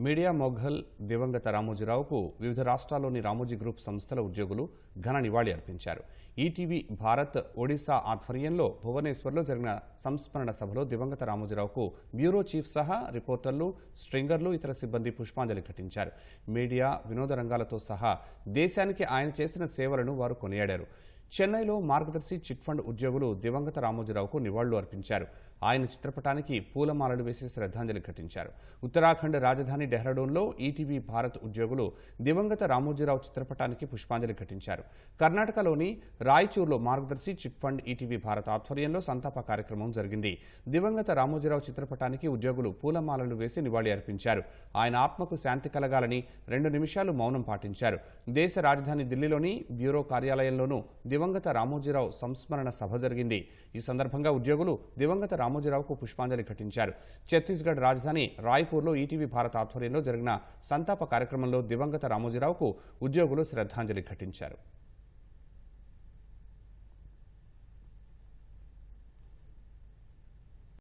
Media Mughal దివంగత రామోజీరావుకు వివిధ రాష్ట్రాల్లోని రామోజీ గ్రూప్ సంస్థల ఉద్యోగులు ఘన నివాళి అర్పించారు. ఈటీవీ భారత్ ఒడిశా ఆధ్వర్యంలో భువనేశ్వర్లో జరిగిన సంస్మరణ సభలో దివంగత రామోజీరావుకు బ్యూరో చీఫ్ సహా రిపోర్టర్లు స్ట్రింగర్లు ఇతర సిబ్బంది పుష్పాంజలి ఘటించారు. మీడియా వినోద రంగాలతో సహా దేశానికి ఆయన చేసిన సేవలను వారు కొనియాడారు. చెన్నైలో మార్గదర్శి చిట్ ఫండ్ ఉద్యోగులు దివంగత రామోజీరావుకు నివాళులు అర్పించారు. ఆయన చిత్రపటానికి పూలమాలలు వేసి శ్రద్ధాంజలి ఘటించారు. ఉత్తరాఖండ్ రాజధాని డెహ్రాడూన్లో ఈటీవీ భారత్ ఉద్యోగులు దివంగత రామోజీరావు చిత్రపటానికి పుష్పాంజలి ఘటించారు. కర్ణాటకలోని రాయచూర్లో మార్గదర్శి చిట్ ఫండ్ ఈటీవీ భారత్ ఆధ్వర్యంలో సంతాప కార్యక్రమం జరిగింది. దివంగత రామోజీరావు చిత్రపటానికి ఉద్యోగులు పూలమాలలు వేసి నివాళి అర్పించారు. ఆయన ఆత్మకు శాంతి కలగాలని రెండు నిమిషాలు మౌనం పాటించారు. దేశ రాజధాని ఢిల్లీలోని బ్యూరో కార్యాలయంలోనూ దివంగత రామోజీరావు సంస్మరణ సభ జరిగింది. ఈ సందర్భంగా ఉద్యోగులు దివంగత రామోజీరావుకు పుష్పాంజలి ఘటించారు. ఛత్తీస్గఢ్ రాజధాని రాయ్పూర్లో ఈటీవీ భారత్ ఆధ్వర్యంలో జరిగిన సంతాప కార్యక్రమంలో దివంగత రామోజీరావుకు ఉద్యోగులు శ్రద్ధాంజలి ఘటించారు.